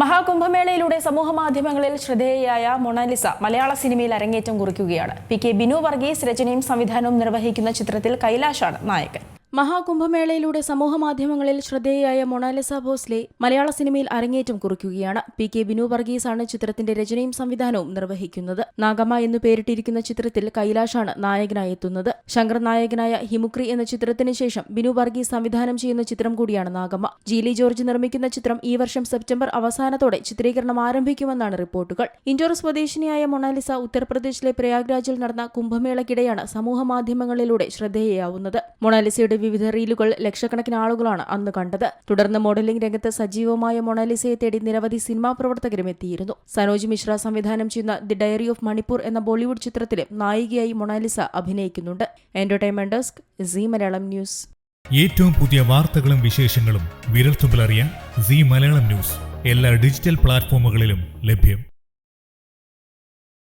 മഹാകുംഭമേളയിലൂടെ സമൂഹമാധ്യമങ്ങളിൽ ശ്രദ്ധേയയായ മൊണാലിസ മലയാള സിനിമയിൽ അരങ്ങേറ്റം കുറിക്കുകയാണ്. പി കെ ബിനു വർഗീസ് രചനയും സംവിധാനവും നിർവഹിക്കുന്ന ചിത്രത്തിൽ കൈലാഷാണ് നായകൻ. മഹാകുംഭമേളയിലൂടെ സമൂഹമാധ്യമങ്ങളിൽ ശ്രദ്ധേയയായ മൊണാലിസ ഭോസ്ലെ മലയാള സിനിമയിൽ അരങ്ങേറ്റം കുറിക്കുകയാണ്. പി കെ ബിനു വർഗീസാണ് ചിത്രത്തിന്റെ രചനയും സംവിധാനവും നിർവഹിക്കുന്നത്. നാഗമ എന്നു പേരിട്ടിരിക്കുന്ന ചിത്രത്തിൽ കൈലാഷാണ് നായകനായി എത്തുന്നത് ശങ്കർ നായകനായ ഹിമുക്രി എന്ന ചിത്രത്തിന് ശേഷം ബിനു വർഗീസ് സംവിധാനം ചെയ്യുന്ന ചിത്രം കൂടിയാണ് നാഗമ ജീലി ജോർജ് നിർമ്മിക്കുന്ന ചിത്രം ഈ വർഷം സെപ്റ്റംബർ അവസാനത്തോടെ ചിത്രീകരണം ആരംഭിക്കുമെന്നാണ് റിപ്പോർട്ടുകൾ. ഇൻഡോർ സ്വദേശിനിയായ മൊണാലിസ ഉത്തർപ്രദേശിലെ പ്രയാഗ്രാജിൽ നടന്ന കുംഭമേളയ്ക്കിടെയാണ് സമൂഹമാധ്യമങ്ങളിലൂടെ ശ്രദ്ധേയയാവുന്നത് മൊണാലിസയുടെ വിവിധ റീലുകൾ ലക്ഷക്കണക്കിന് ആളുകളാണ് അന്ന് കണ്ടത്. തുടർന്ന് മോഡലിംഗ് രംഗത്ത് സജീവമായ മൊണാലിസയെ തേടി നിരവധി സിനിമാ പ്രവർത്തകരും എത്തിയിരുന്നു. സനോജ് മിശ്ര സംവിധാനം ചെയ്യുന്ന ദി ഡയറി ഓഫ് മണിപ്പൂർ എന്ന ബോളിവുഡ് ചിത്രത്തിലും നായികയായി Monalisa അഭിനയിക്കുന്നുണ്ട്. Entertainment desk Zee Malayalam news. ഏറ്റവും പുതിയ വാർത്തകളും വിശേഷങ്ങളും വിരൽത്തുമ്പിലറിയാൻ സി മലയാളം ന്യൂസ്. എല്ലാ ഡിജിറ്റൽ പ്ലാറ്റ്ഫോമുകളിലും ലഭ്യം.